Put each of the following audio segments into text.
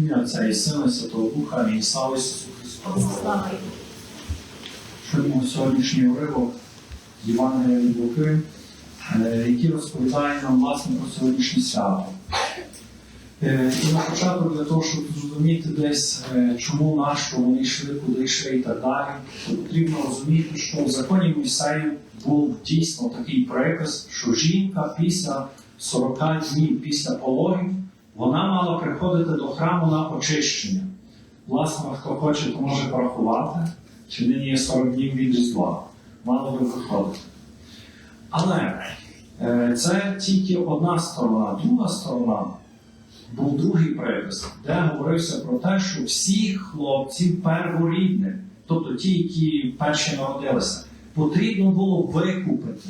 Ім'я Отця і Сина, і Святого Духа, Амінь. Слава Ісусу Христу. Чуємо сьогоднішній уривок Євангелія від Луки, е, який розповідає нам власне про сьогоднішнє свято. Е, І на початок для того, щоб зрозуміти десь, е, чому нащо вони йшли, куди йшли і так далі, то потрібно розуміти, що в законі Мойсею був дійсно такий приказ, що жінка після 40 днів після пологів вона мала приходити до храму на очищення. Власне, хто хоче, то може порахувати, чи нині є 40 днів від Різдва. Мало би виходити. Але е, це тільки одна сторона. Друга сторона був другий припис, де говорився про те, що всіх хлопців перворідних, тобто ті, які перші народилися, потрібно було викупити.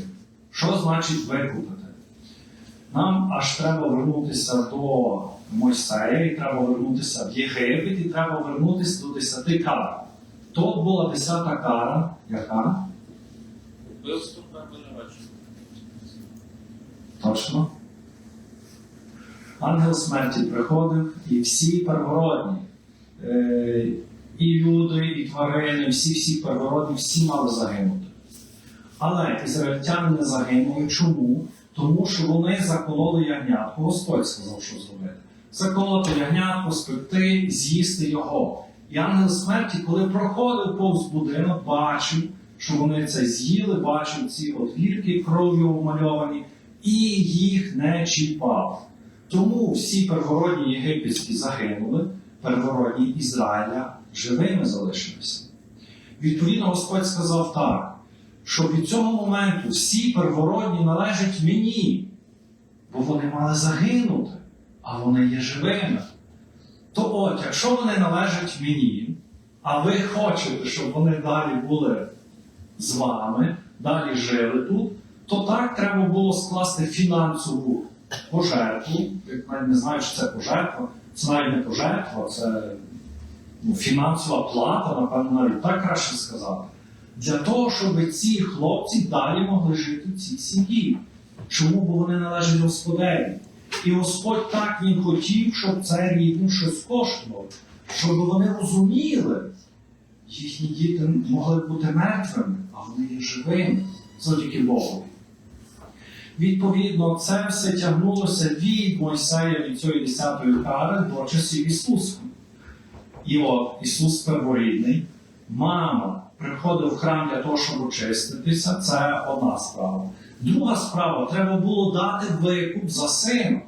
Що значить викупити? Нам аж треба вернутися до Мойсея, і треба вернутися в Єгипет, і треба вернутися до десяти кар. То була десята кара, яка? Точно. Ангел смерті приходив, і всі первородні, е, і люди, і тварини, всі-всі первородні, всі мали загинути. Але ізраїльтяни не загинули. Чому? Тому що вони закололи ягнятко. Господь сказав, що зробити. Заколоти ягнятко, спекти, з'їсти його. І ангел смерті, коли проходив повз будинок, бачив, що вони це з'їли, бачив ці одвірки кров'ю умальовані, і їх не чіпав. Тому всі первородні єгипетські загинули, первородні Ізраїля живими залишилися. Відповідно, Господь сказав так, що від цього моменту всі первородні належать мені, бо вони мали загинути, а вони є живими. То от, якщо вони належать мені, а ви хочете, щоб вони далі були з вами, далі жили тут, то так треба було скласти фінансову пожертву. Я навіть не знаю, що це пожертва. Це навіть не пожертва, це ну, фінансова плата, напевно, навіть так краще сказати. Для того, щоб ці хлопці далі могли жити в цій сім'ї. Чому? Бо вони належать Господеві. І Господь так їм хотів, щоб це рідним щось коштувало, щоб вони розуміли, їхні діти могли бути мертвими, а вони є живими завдяки Богу. Відповідно, це все тягнулося від Мойсея від цієї десятої кари до часів Ісуса. І от Ісус перворідний, мама приходив в храм для того, щоб очиститися, це одна справа. Друга справа, треба було дати викуп за сина.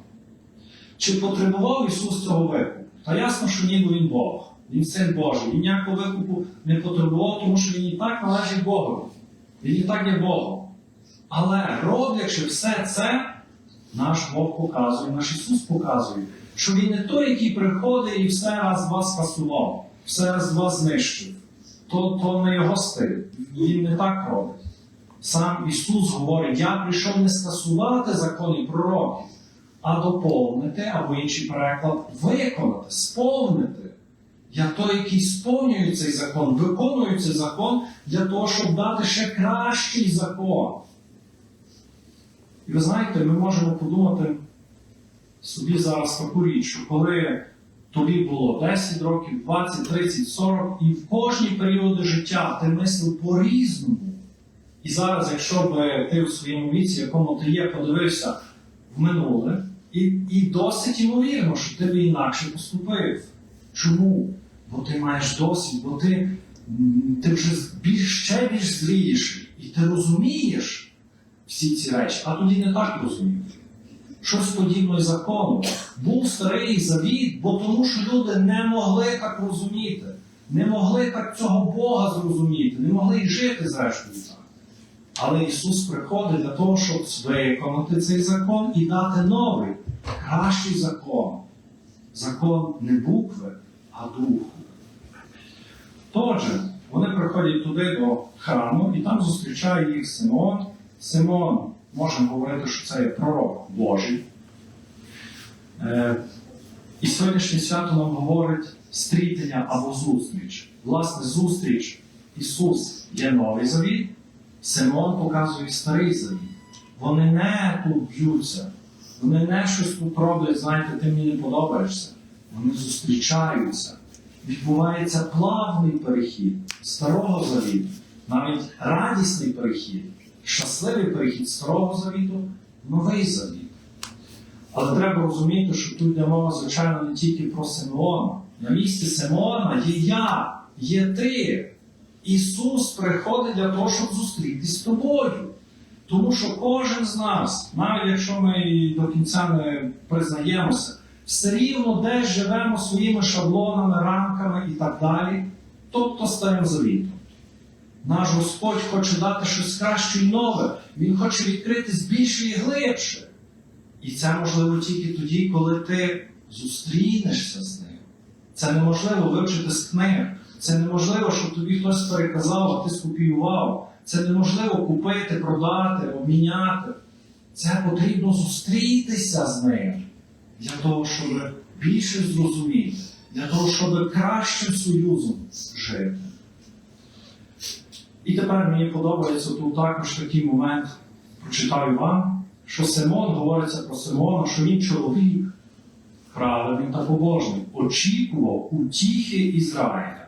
Чи потребував Ісус цього викупу? Та ясно, що ніби Він Бог, Він син Божий. Він ніякого викупу не потребував, тому що Він і так належить Богові. Він і так є Богом. Але роблячи все це, наш Бог показує, наш Ісус показує, що Він не той, який приходить і все раз вас скасував, все раз вас знищив. То, то не його стиль. Він не так робить. Сам Ісус говорить: Я прийшов не скасувати закони пророків, а доповнити, або інший переклад, виконати, сповнити. Я той, який сповнює цей закон, виконую цей закон для того, щоб дати ще кращий закон. І ви знаєте, ми можемо подумати собі зараз таку річ, коли тобі було 10 років, 20, 30, 40, і в кожні періоди життя ти мислив по-різному. І зараз, якщо б ти в своєму віці, якому ти є, подивився в минуле, і, і досить ймовірно, що ти б інакше поступив. Чому? Бо ти маєш досвід, бо ти, ти вже більш, ще більш зрієш, і ти розумієш всі ці речі, а тоді не так розумів. Щось подібне закону. Був старий завіт, бо тому що люди не могли так розуміти, не могли так цього Бога зрозуміти, не могли й жити зрештою так. Але Ісус приходить для того, щоб виконати цей закон і дати новий, кращий закон. Закон не букви, а духу. Отже, вони приходять туди до храму, і там зустрічає їх Симон. Симон, можемо говорити, що це є пророк Божий. Е, і сьогоднішнє свято нам говорить стрітення або зустріч. Власне, зустріч Ісус є новий завіт, Симон показує старий завіт. Вони не тут б'ються, вони не щось тут роблять, знаєте, ти мені не подобаєшся. вони зустрічаються. Відбувається плавний перехід старого завіту, навіть радісний перехід, щасливий перехід старого завіту, в новий завіт. Але треба розуміти, що тут йде мова, звичайно, не тільки про Симеона. На місці Симеона є я, є ти. Ісус приходить для того, щоб зустрітись з тобою. Тому що кожен з нас, навіть якщо ми до кінця не признаємося, все рівно десь живемо своїми шаблонами, рамками і так далі, тобто старим завітом. Наш Господь хоче дати щось краще і нове, Він хоче відкритись більше і глибше. І це можливо тільки тоді, коли ти зустрінешся з ним. Це неможливо вивчити з книг. Це неможливо, щоб тобі хтось переказав, а ти скопіював. Це неможливо купити, продати, обміняти. Це потрібно зустрітися з ним для того, щоб більше зрозуміти, для того, щоб кращим союзом жити. І тепер мені подобається тут також такий момент, прочитаю вам, що Симон говориться про Симона, що він чоловік, правильний та побожний, очікував утіхи Ізраїля.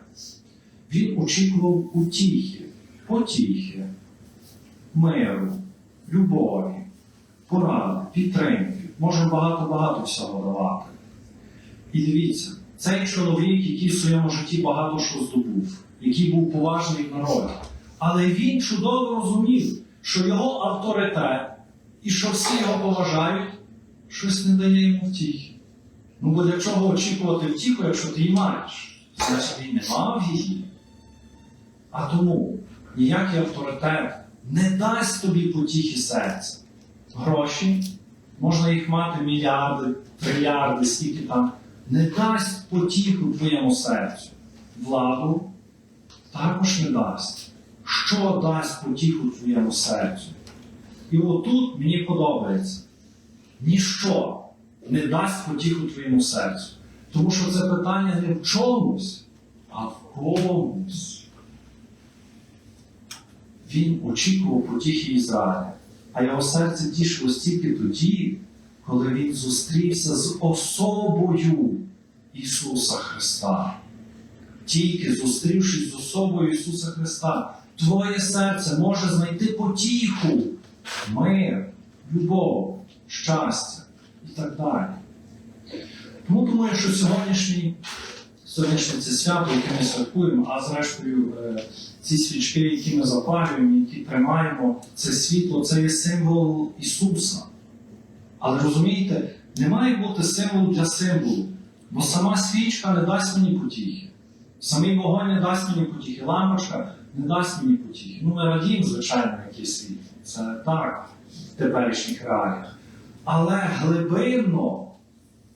Він очікував утіхи, потіхи, миру, любові, поради, підтримки. Може багато-багато всього давати. І дивіться, цей чоловік, який в своєму житті багато що здобув, який був поважний народі, але він чудово розумів, що його авторитет і що всі його поважають, щось не дає йому втіхи. Ну бо для чого очікувати втіху, якщо ти її маєш? Значить, він не мав її. А тому ніякий авторитет не дасть тобі потіхи серця. Гроші, можна їх мати мільярди, трильярди, скільки там, не дасть потіху твоєму серцю. Владу також не дасть. Що дасть потіху твоєму серцю? І отут мені подобається. Ніщо не дасть потіху твоєму серцю. Тому що це питання не в чомусь, а в комусь. Він очікував потіхи Ізраїля, а його серце тішилось тільки тоді, коли він зустрівся з особою Ісуса Христа. Тільки зустрівшись з особою Ісуса Христа, твоє серце може знайти потіху, мир, любов, щастя і так далі. Тому думаю, що сьогоднішній, сьогоднішнє це свято, яке ми святкуємо, а зрештою е, ці свічки, які ми запалюємо, які тримаємо, це світло, це є символ Ісуса. Але розумієте, не має бути символу для символу, бо сама свічка не дасть мені потіхи. Самий вогонь не дасть мені потіхи, лампочка не дасть мені потіхи. Ну, ми радіємо, звичайно, який світло. Це так в теперішніх реаліях. Але глибинно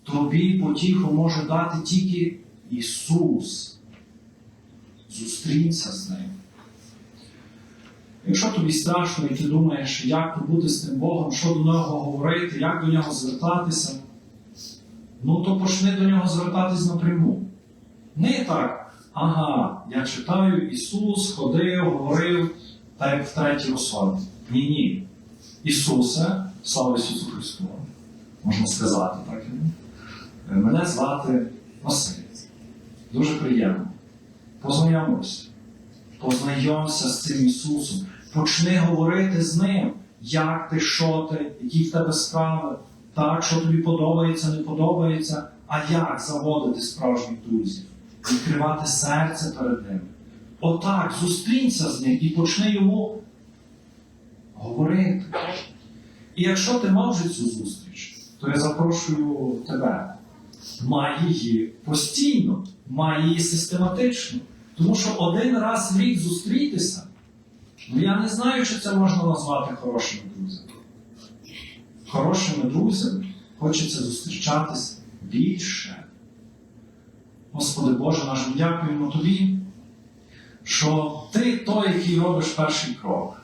тобі потіху може дати тільки Ісус. Зустрінься з ним. Якщо тобі страшно і ти думаєш, як то бути з тим Богом, що до нього говорити, як до нього звертатися, ну то почни до нього звертатись напряму. Не так, ага, я читаю, Ісус ходив, говорив, так як в третій особі. Ні, ні. Ісусе, слава Ісусу Христу, можна сказати так. Е, Мене звати Василь. Дуже приємно. Познайомився. Познайомся з цим Ісусом. Почни говорити з Ним, як ти, що ти, які в тебе справи, так, що тобі подобається, не подобається, а як заводити справжніх друзів, відкривати серце перед ним. Отак, зустрінься з ним і почни йому говорити. І якщо ти мав вже цю зустріч, то я запрошую тебе. Май її постійно, май її систематично. Тому що один раз в рік зустрітися, ну я не знаю, чи це можна назвати хорошими друзями. Хорошими друзями хочеться зустрічатись більше. Господи Боже наш, дякуємо Тобі, що Ти той, який робиш перший крок.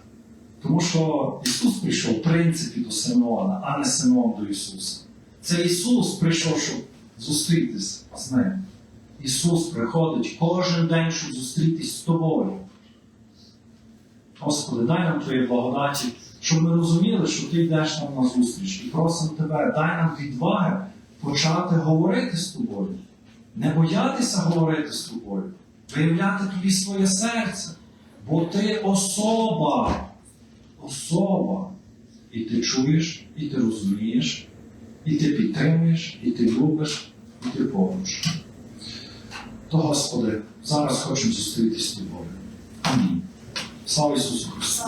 Тому що Ісус прийшов в принципі до Симеона, а не Симеон до Ісуса. Це Ісус прийшов, щоб зустрітися з ним. Ісус приходить кожен день, щоб зустрітись з тобою. Господи, дай нам Твої благодаті, щоб ми розуміли, що Ти йдеш нам на зустріч і просимо Тебе, дай нам відваги почати говорити з тобою, не боятися говорити з тобою, виявляти тобі своє серце, бо ти особа, особа. І ти чуєш, і ти розумієш, і ти підтримуєш, і ти любиш, і ти поруч. То, Господи, зараз хочемо зустрітися з тобою. Амінь. Слава Ісусу Христу!